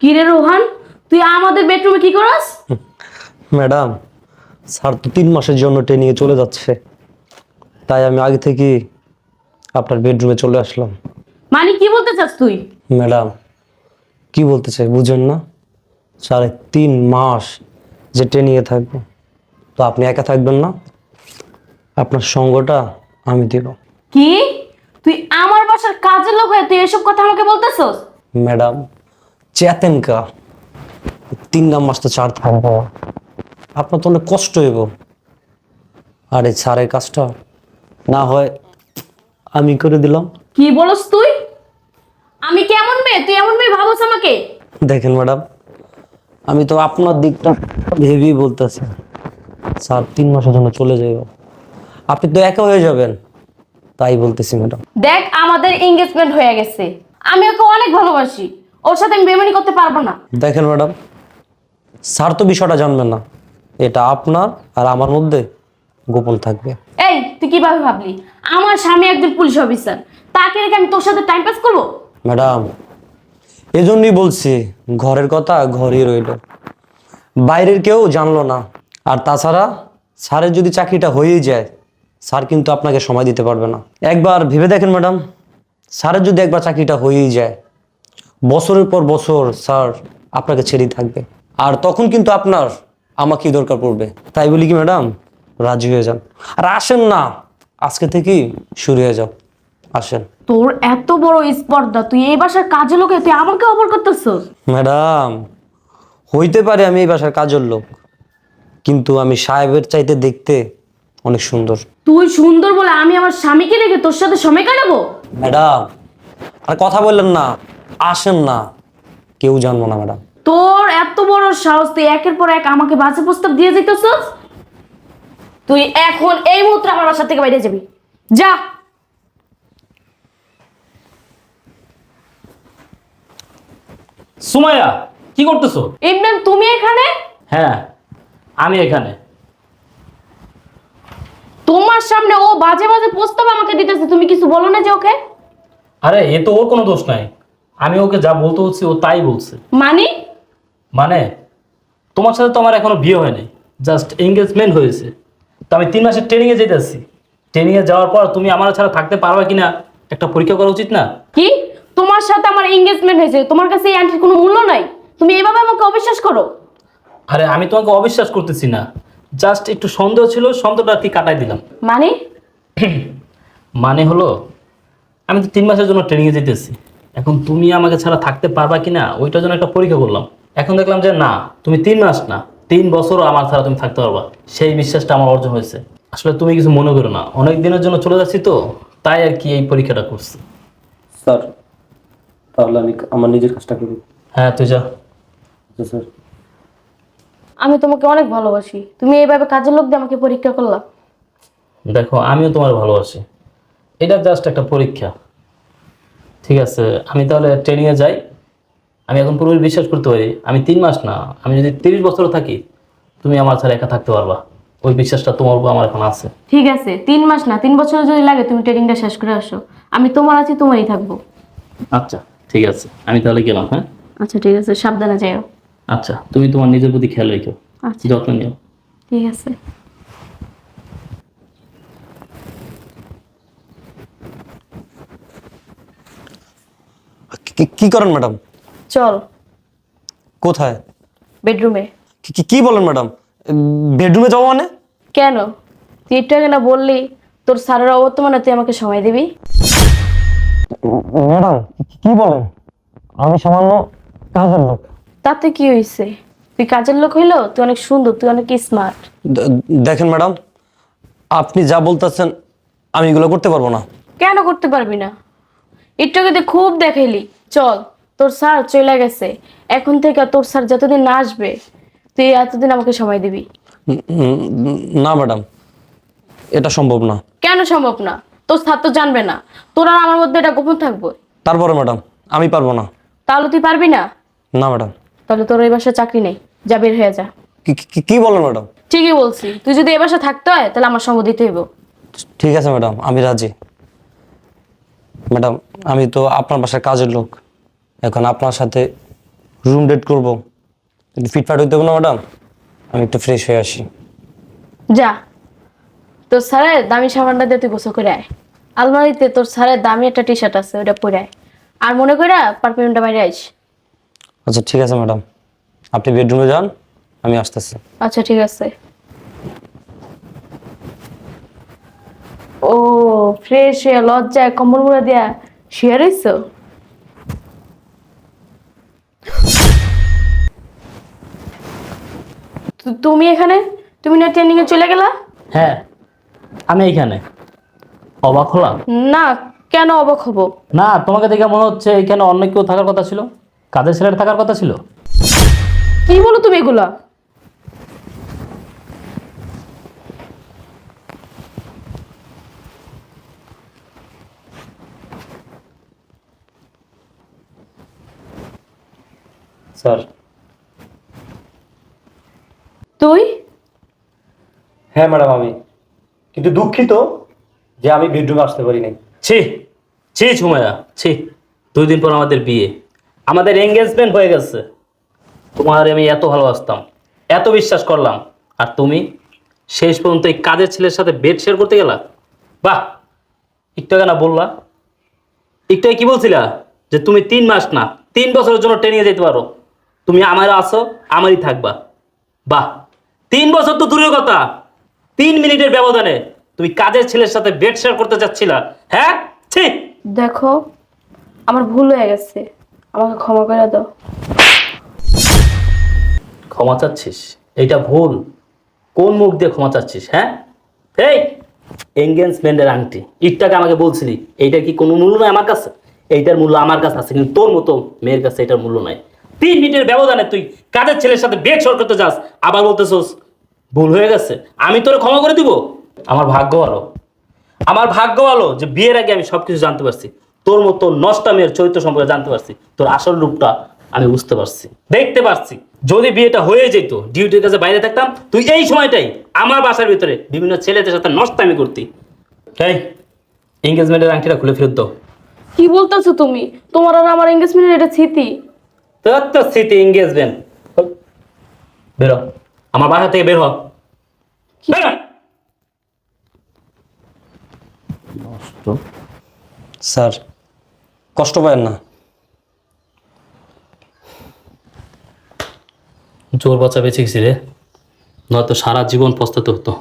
কিরে রোহান? তুই আমাদের বেডরুমে কি করস? ম্যাডাম স্যার তো তিন মাসের জন্য ট্রেনিংয়ে চলে যাচ্ছে। তাই আমি আগে থেকে আপনার বেডরুমে চলে আসলাম। মানে কি বলতে চাস তুই? ম্যাডাম কি বলতে চাই বুঝেন না? সাড়ে তিন মাস যে ট্রেনিংয়ে থাকব। তো আপনি একা থাকবেন না? আপনার সঙ্গটা আমি দেব। কি? তুই আমার বাসার কাজের লোক হয়ে তুই এসব কথা আমাকে বলতেছস? ম্যাডাম চেতেনকা তিন নাম মাস তো চার থাকব আপনার তো অনেক কষ্ট হইব। আরে স্যারের কাজটা না হয় আমি করে দিলাম। কি বলস তুই? আমি কেমন মেয়ে? তুই এমন মেয়ে ভাবস আমাকে? দেখেন ম্যাডাম আমি তো আপনার দিকটা ভেবেই বলতেছি। স্যার তিন মাসের জন্য চলে যাইব। আপনি তো একা হয়ে যাবেন। তাই বলতেছি ম্যাডাম। দেখ আমাদের এঙ্গেজমেন্ট হয়ে গেছে। আমি ওকে অনেক ভালোবাসি। ওর সাথে আমি বেমানি করতে পারব না। দেখেন ম্যাডাম স্যার তো বিষয়টা জানবেন না। এটা আপনার আর আমার মধ্যে গোপন থাকবে। এই তুই কীভাবে ভাবলি? আমার স্বামী একজন পুলিশ অফিসার। তাকে রেখে আমি তোর সাথে টাইম পাস করব? ম্যাডাম এজন্যই বলছি ঘরের কথা ঘরই রইল। বাইরের কেউ জানলো না। আর তাছাড়া স্যারের যদি চাকরিটা হয়েই যায় স্যার কিন্তু আপনাকে সময় দিতে পারবে না। একবার ভেবে দেখেন ম্যাডাম স্যারের যদি একবার চাকরিটা হয়েই যায় বছরের পর বছর স্যার আপনাকে ছেড়েই থাকবে। আর তখন কিন্তু আপনার আমাকেই দরকার পড়বে। তাই বলি কি ম্যাডাম? রাজি হয়ে যান। আর আসেন না আজকে থেকেই শুরু হয়ে যাও। আসেন। তোর এত বড় স্পর্ধা তুই এই বাসার কাজে লোকে তুই আমাকে অফার করতেছস? ম্যাডাম হইতে পারে আমি এই বাসার কাজের লোক কিন্তু আমি সাহেবের চাইতে দেখতে অনেক সুন্দর। তুই সুন্দর বলে আমি আমার স্বামীকে রেখে তোর সাথে সময় কাটাবো? ম্যাডাম আর কথা বললেন না। আসেন না কেউ জানব না ম্যাডাম। তোর এত বড় সাহস তুই একের পর এক আমাকে বাজে প্রস্তাব দিয়ে যেতেছস তুই এখন এই মুহূর্তে আমার বাসা থেকে বাইরে যাবি। যা। সুমাইয়া কি করতেছো? ইমরান তুমি এখানে? হ্যাঁ আমি এখানে। তোমার সামনে ও বাজে বাজে প্রস্তাব আমাকে দিতেছে তুমি কিছু বলো না যে ওকে? আরে এ তো ওর কোনো দোষ নাই। আমি ওকে যা বলতে হচ্ছে ও তাই বলছে। মানে? মানে তোমার সাথে তো আমার এখনও বিয়ে হয়নি জাস্ট এঙ্গেজমেন্ট হয়েছে। তো আমি তিন মাসের ট্রেনিংয়ে যেতেছি ট্রেনিংয়ে যাওয়ার পর তুমি আমার ছাড়া থাকতে পারবে কিনা একটা পরীক্ষা করা উচিত না? কি? তোমার সাথে আমার এঙ্গেজমেন্ট হয়েছে তোমার কাছে এই আন্টির কোনো মূল্য নাই? তুমি এভাবে আমাকে অবিশ্বাস করো? আরে আমি তোমাকে অবিশ্বাস করতেছি না। জাস্ট একটু সন্দেহ ছিল সন্দেহটা কি কাটাই দিলাম। মানে? মানে হলো আমি তো তিন মাসের জন্য ট্রেনিংয়ে যেতেছি এখন তুমি আমাকে ছাড়া থাকতে পারবা কিনা ওইটার জন্য একটা পরীক্ষা করলাম। এখন দেখলাম যে না তুমি তিন মাস না তিন বছরও আমার ছাড়া তুমি থাকতে পারবা। সেই বিশ্বাসটা আমার অর্জন হয়েছে। আসলে তুমি কিছু মনে করো না অনেক দিনের জন্য চলে যাচ্ছি তো তাই আর কি এই পরীক্ষাটা করছি। স্যার তাহলে আমি আমার নিজের কাজটা করি হ্যাঁ তুই যা। স্যার। আমি তোমাকে অনেক ভালোবাসি। তুমি এইভাবে কাজের লোক দিয়ে আমাকে পরীক্ষা করলা। দেখো আমিও তোমার ভালোবাসি। এটা জাস্ট একটা পরীক্ষা। ঠিক আছে আমি তাহলে ট্রেনিংয়ে যাই। আমি এখন পুরোপুরি বিশ্বাস করতে পারি আমি তিন মাস না আমি যদি তিরিশ বছর থাকি তুমি আমার ছাড়া একা থাকতে পারবা। ওই বিশ্বাসটা তোমার উপর আমার এখন আছে। ঠিক আছে তিন মাস না তিন বছর যদি লাগে তুমি ট্রেনিংটা শেষ করে আসো। আমি তোমার আছি তোমারই থাকব। আচ্ছা ঠিক আছে আমি তাহলে গেলাম হ্যাঁ? আচ্ছা ঠিক আছে সাবধানে যাও আচ্ছা তুমি তোমার নিজের প্রতি খেয়াল রেখো আচ্ছা। যত্ন নিও। ঠিক আছে। কি- কি করেন ম্যাডাম? চল। কোথায়? বেডরুমে। কি- বলেন ম্যাডাম? বেডরুমে যাব মানে? কেন? তুই একটু আগে না বললি তোর স্যারের অবর্তমানে তুই আমাকে সময় দিবি? ম্যাডাম কি বলেন? আমি সামান্য কাজের লোক। তাতে কি হয়েছে তুই কাজের লোক হইল তুই অনেক সুন্দর তুই অনেক স্মার্ট দে- দেখেন ম্যাডাম আপনি যা বলতেছেন আমি এগুলো করতে পারব না। কেন করতে পারবি না? একটু আগে তুই খুব দেখাইলি। চল তোর স্যার চলে গেছে। এখন থেকে তোর স্যার যতদিন না আসবে তুই এতদিন আমাকে সময় দিবি। না ম্যাডাম এটা সম্ভব না। কেন সম্ভব না? তোর স্যার তো জানবে না। তোর আর আমার মধ্যে এটা গোপন থাকবে। তারপরে ম্যাডাম আমি পারব না। তাহলে তুই পারবি না? না ম্যাডাম। তাহলে তোর এই বাসায় চাকরি নেই। যা বের হয়ে যা। কি- কি- কি ম্যাডাম? ঠিকই বলছি। তুই যদি এ বাসায় থাকতে হয় তাহলে আমার সঙ্গ দিতে হইব। ঠিক আছে ম্যাডাম আমি রাজি। ম্যাডাম আমি তো আপনার বাসায় কাজের লোক। এখন আপনার সাথে রুম ডেট করব। ফিটফাট হইতে হবে না ম্যাডাম? আমি একটু ফ্রেশ হয়ে আসি। যা তোর স্যারের দামি সাবানটা দিয়ে তুই গোসল করে আয়। আলমারিতে তোর স্যারের দামি একটা টি শার্ট আছে ওটা পরে আয়। আর মনে করে পারফিউমটা বাইরে আইস। আচ্ছা ঠিক আছে ম্যাডাম। আপনি বেডরুমে যান আমি আসতেছি। আচ্ছা ঠিক আছে ও ফ্রেশ হয়ে লজ্জায় কম্বল মুড়া দিয়া শুয়ে রইছো তু- তুমি এখানে? তুমি না ট্রেনিং এ চলে গেলা? হ্যাঁ আমি এখানে। অবাক হলাম। না কেন অবাক হব? না তোমাকে দেখে মনে হচ্ছে এখানে অন্য কেউ থাকার কথা ছিল। কাদের ছেলের থাকার কথা ছিল? কি বলো তুমি এগুলা? স্যার। তুই? হ্যাঁ ম্যাডাম আমি। কিন্তু দুঃখিত যে আমি বেডরুমে আসতে পারি নাই ছি ছি ঝুমায়া ছি। দুই দিন পর আমাদের বিয়ে। আমাদের এঙ্গেজমেন্ট হয়ে গেছে। তোমার আমি এত ভালোবাসতাম এত বিশ্বাস করলাম। আর তুমি শেষ পর্যন্ত এই কাজের ছেলের সাথে বেড শেয়ার করতে গেলা? বাহ! একটু আগে না বললা? একটু কি বলছিলা? যে তুমি তিন মাস না তিন বছরের জন্য ট্রেনিংয়ে যেতে পারো। তুমি আমার আসো আমারই থাকবা। বাহ তিন বছর তো দূরের কথা। তিন মিনিটের ব্যবধানে তুমি কাজের ছেলের সাথে বেড শেয়ার করতে চাচ্ছিলা হ্যাঁ? ঠিক দেখো আমার ভুল হয়ে গেছে। আমাকে ক্ষমা করে দাও। ক্ষমা চাচ্ছিস? এইটা ভুল। কোন মুখ দিয়ে ক্ষমা চাচ্ছিস হ্যাঁ? এই এঙ্গেজমেন্টের আংটি। ইটটাকে আমাকে বলছিলি এইটার কি কোনো মূল্য নাই আমার কাছে? এইটার মূল্য আমার কাছে আছে কিন্তু তোর মতো মেয়ের কাছে এটার মূল্য নাই। তিন মিনিটের ব্যবধানে তুই কাজের ছেলের সাথে বেগ সর করতে যাস, আবার বলতেছোস, ভুল হয়ে গেছে, আমি তোরে ক্ষমা করে দিব? আমার ভাগ্য ভালো। আমার ভাগ্য ভালো যে বিয়ের আগে আমি সবকিছু জানতে পারছি। তোর মতো নষ্টা মেয়ের চরিত্র সম্পর্কে জানতে পারছি। তোর আসল রূপটা আমি বুঝতে পারছি। দেখতে পারছি। যদি বিয়েটা হয়ে যেত, ডিউটির কাছে বাইরে থাকতাম, তুই এই সময়টাই আমার বাসার ভিতরে বিভিন্ন ছেলেদের সাথে নষ্টামি করতি। তাই এঙ্গেজমেন্টের আংটিটা খুলে ফেরত কি বলতেছো তুমি? তোমার আর আমার এঙ্গেজমেন্টের এটা স্মৃতি। তোর তো স্মৃতি এঙ্গেজমেন্ট বেরো। আমার বাসা থেকে বের হ। স্যার কষ্ট পাবেন না। জোর বাচ্চা বেঁচে গেছি রে। নয়তো সারা জীবন পস্তাতে হতো।